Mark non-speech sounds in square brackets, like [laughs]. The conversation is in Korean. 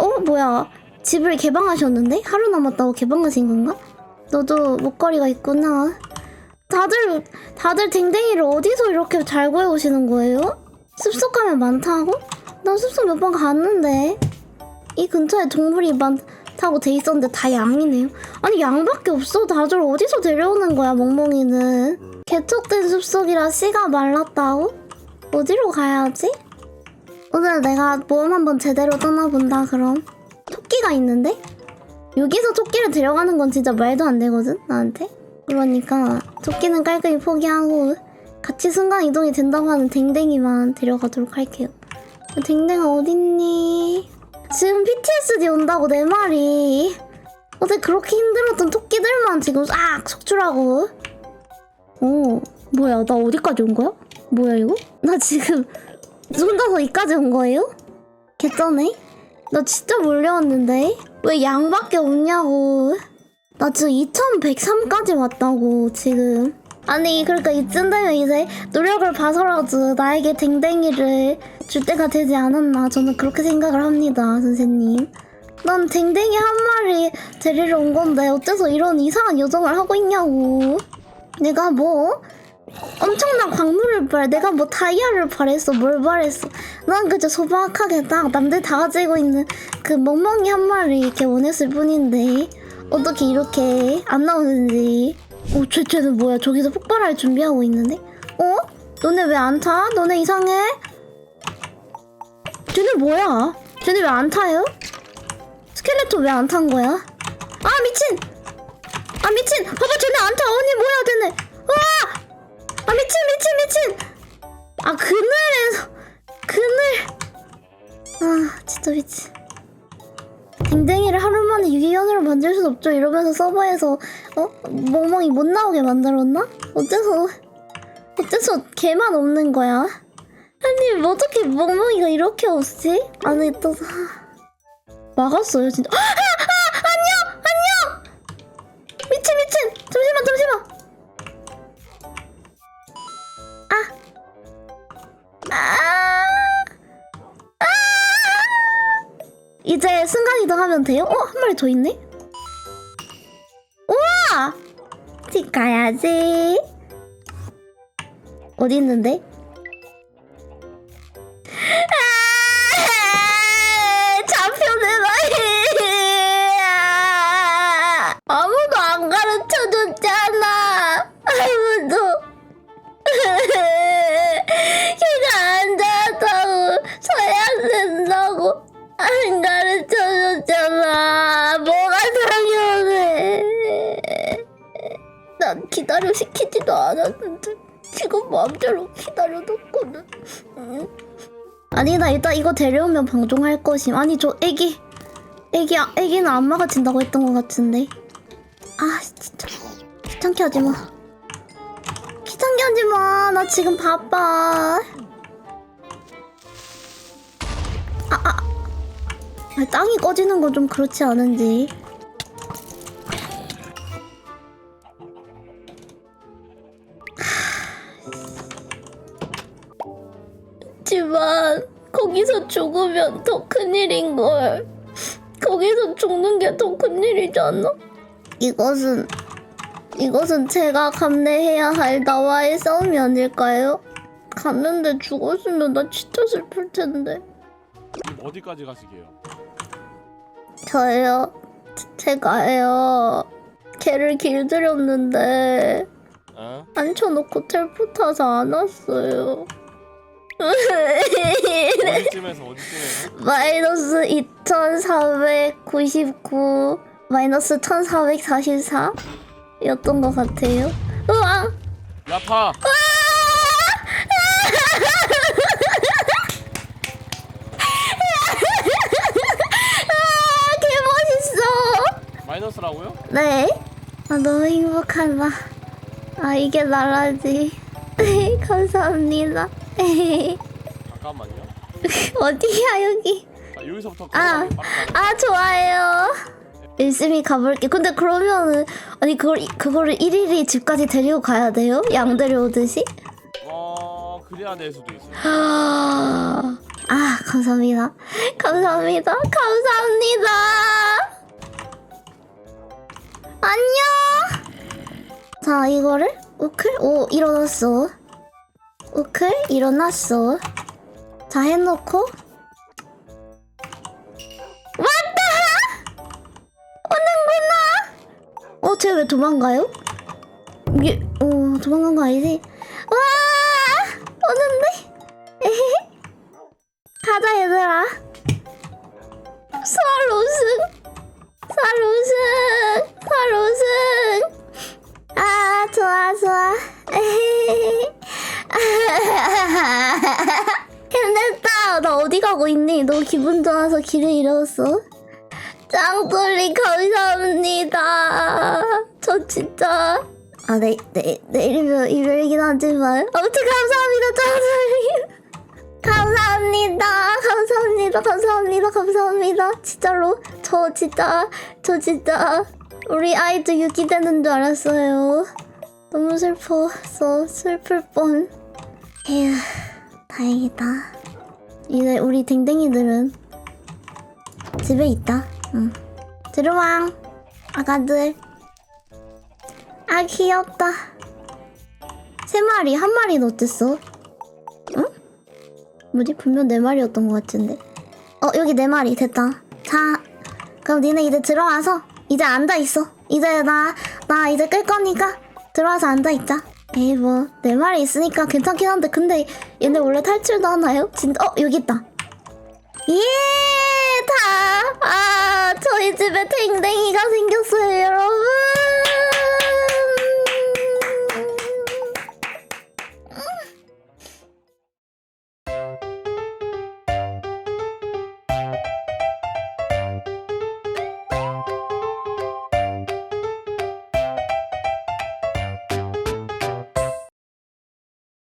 어 뭐야 집을 개방하셨는데 하루 남았다고 개방하신 건가? 너도 목걸이가 있구나. 다들 다들 댕댕이를 어디서 이렇게 잘 구해 오시는 거예요? 숲속 가면 많다고? 나 숲속 몇 번 갔는데 이 근처에 동물이 많다고 돼 있었는데 다 양이네요. 아니 양밖에 없어. 다들 어디서 데려오는 거야 멍멍이는? 개척된 숲속이라 씨가 말랐다고? 어디로 가야지? 오늘 내가 모험 한번 제대로 떠나본다 그럼 토끼가 있는데? 여기서 토끼를 데려가는 건 진짜 말도 안 되거든 나한테 그러니까 토끼는 깔끔히 포기하고 같이 순간 이동이 된다고 하는 댕댕이만 데려가도록 할게요 댕댕아 어딨니? 지금 PTSD 온다고 내 말이 어제 그렇게 힘들었던 토끼들만 지금 싹 속출하고 어 뭐야 나 어디까지 온 거야? 뭐야 이거? 나 지금 혼자서 이까지 온 거예요? 개쩌네? 나 진짜 몰려왔는데? 왜 양밖에 없냐고. 나 지금 2103까지 왔다고, 지금. 아니, 그러니까 이쯤 되면 이제 노력을 봐서라도 나에게 댕댕이를 줄 때가 되지 않았나. 저는 그렇게 생각을 합니다, 선생님. 난 댕댕이 한 마리 데리러 온 건데, 어째서 이런 이상한 요정을 하고 있냐고. 내가 뭐, 엄청난 광물을 바래. 내가 뭐 다이아를 바랬어. 뭘 바랬어. 난 그저 소박하게 딱 남들 다 가지고 있는 그 멍멍이 한 마리 이렇게 원했을 뿐인데 어떻게 이렇게 안 나오는지. 어, 쟤, 쟤는 뭐야? 저기서 폭발할 준비하고 있는데? 어? 너네 왜 안 타? 너네 이상해? 쟤네 뭐야? 쟤네 왜 안 타요? 스켈레톤 왜 안 탄 거야? 아 미친! 아 미친! 봐봐 쟤네 안 타! 언니 뭐야 쟤네! 우와! 아 미친 미친 미친! 아 그늘에서 그늘! 아 진짜 미친. 댕댕이를 하루 만에 유기견으로 만들 순 없죠. 이러면서 서버에서 어? 멍멍이 못 나오게 만들었나? 어째서 어째서 개만 없는 거야? 아니 뭐 어떻게 멍멍이가 이렇게 없지? 아니 또 막았어요 진짜. 아, 하면 돼요? 어? 한 마리 더 있네? 우와! 집 가야지. 어디 있는데? 안 가르쳐줬잖아. 뭐가 당연해. 난 기다려 시키지도 않았는데 지금 마음대로 기다려뒀거든. 응. 아니 나 일단 이거 데려오면 방종할 것임. 아니 저 애기 애기 애기는 안마가 진다고 했던 것 같은데. 아 진짜. 귀찮게 하지 마. 귀찮게 하지 마. 나 지금 바빠. 땅이 꺼지는 건 좀 그렇지 않은지. 하지만 거기서 죽으면 더 큰일인 걸. 거기서 죽는 게 더 큰일이잖아. 이것은 이것은 제가 감내해야 할 나와의 싸움이 아닐까요? 갔는데 죽었으면 나 진짜 슬플 텐데. 지금 어디까지 가시게요? 저요. 제가요. 걔를 길들였는데 어? 앉혀놓고 텔포 타서 안 왔어요. [laughs] 어디쯤에서 어디쯤에서? 마이너스 2499 마이너스 1444 였던 것 같아요. 우와! 야파! 마이너스라고요? 네. 아, 너무 행복하다. 아, 이게 나라지. [laughs] 감사합니다. [laughs] 잠깐만요. 어디야, 여기? 아, 여기서부터 아. 아, 좋아요. 열심히 가볼게. 근데 그러면은, 아니, 그걸, 그거를 일일이 집까지 데리고 가야 돼요? 양 데려오듯이? 어 그래야 될 수도 있어요. 아, [gasps] 아, 감사합니다. 감사합니다. 감사합니다. 안녕! 자, 이거를, 우클? 오, 일어났어. 우클, 일어났어. 자, 해놓고. 왔다! 오는구나! 어, 쟤 왜 도망가요? 이게, 어, 도망간 거 아니지? 와! 오는데? 에헤헤. [laughs] 가자, 얘들아. 가고 있니? 너 기분 좋아서 길을 잃었어? 짱돌리 감사합니다. 저 진짜 아, 내, 내, 내일이면 일요일이긴 하지만 아무튼 감사합니다, 짱돌리. 감사합니다. 감사합니다. 감사합니다. 감사합니다. 진짜로 저 진짜 저 진짜 우리 아이도 유기되는 줄 알았어요. 너무 슬펐어. 슬플 뻔. 에휴, 다행이다. 이제 우리 댕댕이들은 집에 있다. 응. 들어와. 아가들. 아, 귀엽다. 세 마리, 한 마리는 어땠어? 응? 뭐지? 분명 네 마리였던 것 같은데. 어, 여기 네 마리. 됐다. 자, 그럼 니네 이제 들어와서 이제 앉아 있어. 이제 나, 나 이제 끌 거니까 들어와서 앉아 있자. 에이 뭐 내 말이 있으니까 괜찮긴 한데 근데 얘네 원래 탈출도 하나요? 진짜 어 여기 있다 예다아 저희 집에 댕댕이가 생겼어요 여러분